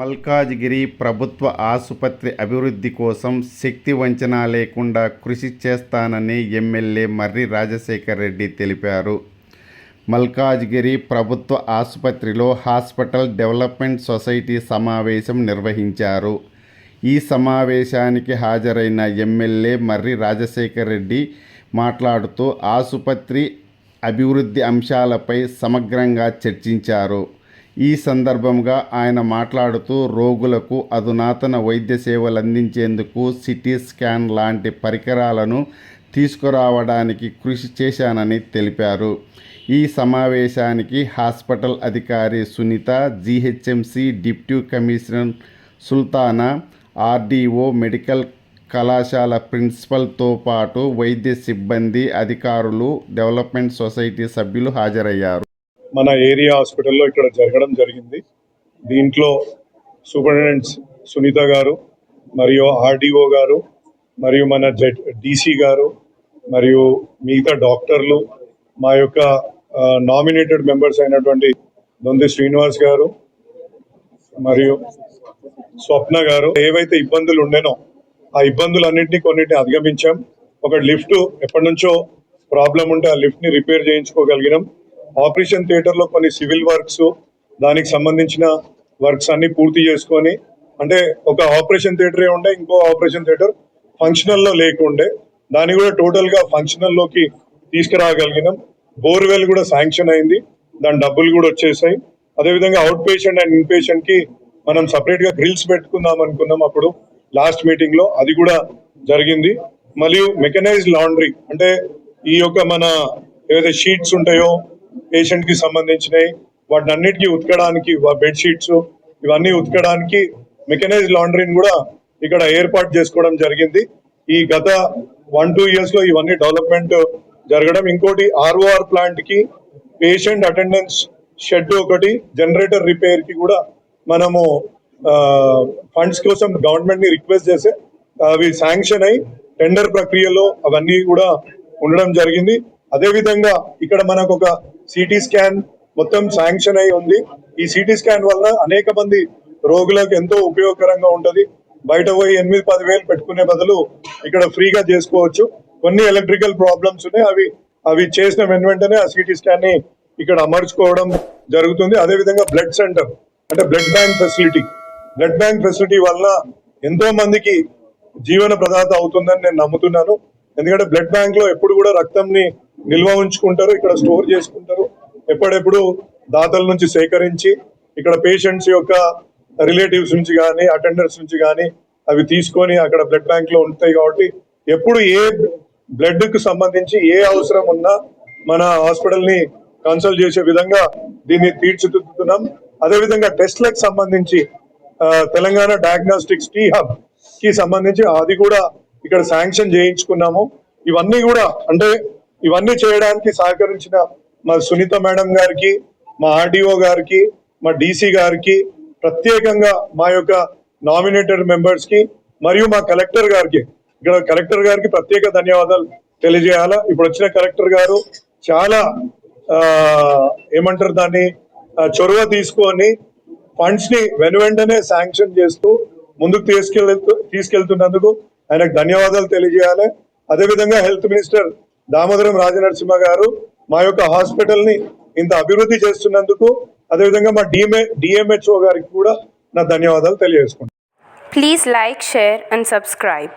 మల్కాజ్గిరి ప్రభుత్వ ఆసుపత్రి అభివృద్ధి కోసం శక్తి వంచన లేకుండా కృషి చేస్తానని ఎమ్మెల్యే మర్రి రాజశేఖర్ రెడ్డి తెలిపారు. మల్కాజ్గిరి ప్రభుత్వ ఆసుపత్రిలో హాస్పిటల్ డెవలప్మెంట్ సొసైటీ సమావేశం నిర్వహించారు. ఈ సమావేశానికి హాజరైన ఎమ్మెల్యే మర్రి రాజశేఖర్ రెడ్డి మాట్లాడుతూ ఆసుపత్రి అభివృద్ధి అంశాలపై సమగ్రంగా చర్చించారు. ఈ సందర్భంగా ఆయన మాట్లాడుతూ రోగులకు అధునాతన వైద్య సేవలు అందించేందుకు సిటీ స్కాన్ లాంటి పరికరాలను తీసుకురావడానికి కృషి చేశానని తెలిపారు. ఈ సమావేశానికి హాస్పిటల్ అధికారి Sunitha GHMC deputy commissioner Sultana RDO medical కళాశాల ప్రిన్సిపల్తో పాటు వైద్య సిబ్బంది అధికారులు డెవలప్మెంట్ సొసైటీ సభ్యులు హాజరయ్యారు. మన ఏరియా హాస్పిటల్లో ఇక్కడ జరగడం జరిగింది. దీంట్లో సూపరింటెండెంట్ సునీత గారు మరియు ఆర్డీఓ గారు మరియు మన జెడ్ డీసీ గారు మరియు మిగతా డాక్టర్లు మా యొక్క నామినేటెడ్ మెంబర్స్ అయినటువంటి దొంది శ్రీనివాస్ గారు మరియు స్వప్న గారు. ఏవైతే ఇబ్బందులు ఉండేనో ఆ ఇబ్బందులన్నింటినీ కొన్నిటిని అధిగమించాం. ఒక లిఫ్ట్ ఎప్పటి నుంచో ప్రాబ్లం ఉంటే ఆ లిఫ్ట్ని రిపేర్ చేయించుకోగలిగినాం. ఆపరేషన్ థియేటర్లో కొన్ని సివిల్ వర్క్స్ దానికి సంబంధించిన వర్క్స్ అన్ని పూర్తి చేసుకొని అంటే ఒక ఆపరేషన్ థియేటరే ఉండే ఇంకో ఆపరేషన్ థియేటర్ ఫంక్షనల్లో లేకుండే దాన్ని కూడా టోటల్గా ఫంక్షనల్లోకి తీసుకురాగలిగినాం. బోర్వెల్ కూడా శాంక్షన్ అయింది. దాని డబ్బులు కూడా వచ్చేసాయి. అదేవిధంగా అవుట్ పేషెంట్ అండ్ ఇన్ పేషెంట్కి మనం సపరేట్గా గ్రిల్స్ పెట్టుకుందాం అనుకున్నాం అప్పుడు లాస్ట్ మీటింగ్లో. అది కూడా జరిగింది. మరియు మెకనైజ్డ్ లాండ్రీ అంటే ఈ యొక్క మన ఏవైతే షీట్స్ ఉంటాయో పేషెంట్కి సంబంధించినవి వాటిని అన్నిటికీ ఉతకడానికి బెడ్షీట్స్ ఇవన్నీ ఉతకడానికి మెకనైజ్ లాండ్రీని కూడా ఇక్కడ ఏర్పాటు చేసుకోవడం జరిగింది. ఈ గత వన్ టూ ఇయర్స్లో ఇవన్నీ డెవలప్మెంట్ జరగడం. ఇంకోటి ఆర్ఓఆర్ ప్లాంట్కి పేషెంట్ అటెండెన్స్ షెడ్ ఒకటి జనరేటర్ రిపేర్కి కూడా మనము ఫండ్స్ కోసం గవర్నమెంట్ని రిక్వెస్ట్ చేస్తే అవి శాంక్షన్ అయి టెండర్ ప్రక్రియలో అవన్నీ కూడా ఉండడం జరిగింది. అదే విధంగా ఇక్కడ మనకు ఒక సిటీ స్కాన్ మొత్తం శాంక్షన్ అయి ఉంది. ఈ సిటీ స్కాన్ వల్ల అనేక మంది రోగులకు ఎంతో ఉపయోగకరంగా ఉంటది. బయట పోయి ఎనిమిది పది వేలు పెట్టుకునే బదులు ఇక్కడ ఫ్రీగా చేసుకోవచ్చు. కొన్ని ఎలక్ట్రికల్ ప్రాబ్లమ్స్ ఉన్నాయి. అవి అవి చేసిన వెను వెంటనే ఆ సిటీ స్కాన్ని ఇక్కడ అమర్చుకోవడం జరుగుతుంది. అదే విధంగా బ్లడ్ సెంటర్ అంటే blood bank facility. Blood bank facility వల్ల ఎంతో మందికి జీవన ప్రదాత అవుతుందని నేను నమ్ముతున్నాను. ఎందుకంటే బ్లడ్ బ్యాంక్లో ఎప్పుడు కూడా రక్తంని నిల్వ ఉంచుకుంటారు ఇక్కడ స్టోర్ చేసుకుంటారు. ఎప్పుడెప్పుడు దాతల నుంచి సేకరించి ఇక్కడ పేషెంట్స్ యొక్క రిలేటివ్స్ నుంచి కానీ అటెండర్స్ నుంచి కానీ అవి తీసుకొని అక్కడ బ్లడ్ బ్యాంక్లో ఉంటాయి కాబట్టి ఎప్పుడు ఏ బ్లడ్కు సంబంధించి ఏ అవసరం ఉన్నా మన హాస్పిటల్ని కన్సల్ట్ చేసే విధంగా దీన్ని తీర్చిదిద్దుతున్నాం. అదే విధంగా టెస్ట్లకు సంబంధించి తెలంగాణ డయాగ్నోస్టిక్స్ టీ హబ్కి సంబంధించి అది కూడా ఇక్కడ శాంక్షన్ చేయించుకున్నాము. ఇవన్నీ కూడా అంటే ఇవన్నీ చేయడానికి సహకరించిన మా సునీత మేడం గారికి మా ఆర్డీఓ గారికి మా డీసీ గారికి ప్రత్యేకంగా మా యొక్క నామినేటెడ్ మెంబర్స్కి మరియు మా కలెక్టర్ గారికి ఇక్కడ కలెక్టర్ గారికి ప్రత్యేక ధన్యవాదాలు తెలియజేయాలా? ఇప్పుడు వచ్చిన కలెక్టర్ గారు చాలా ఏమంటారు దాన్ని చొరవ తీసుకొని ఫండ్స్ని వెను వెంటనే శాంక్షన్ చేస్తూ ముందుకు తీసుకెళ్తూ తీసుకెళ్తున్నందుకు ఆయనకు ధన్యవాదాలు తెలియజేయాలి. అదేవిధంగా హెల్త్ మినిస్టర్ దామోదరం రాజనరసింహ గారు మా యొక్క హాస్పిటల్ని ఇంత అభివృద్ధి చేస్తున్నందుకు అదేవిధంగా మా డిఎంఏ డిఎంహెచ్ఓ గారికి కూడా నా ధన్యవాదాలు తెలియజేసుకుంటాను please like share and subscribe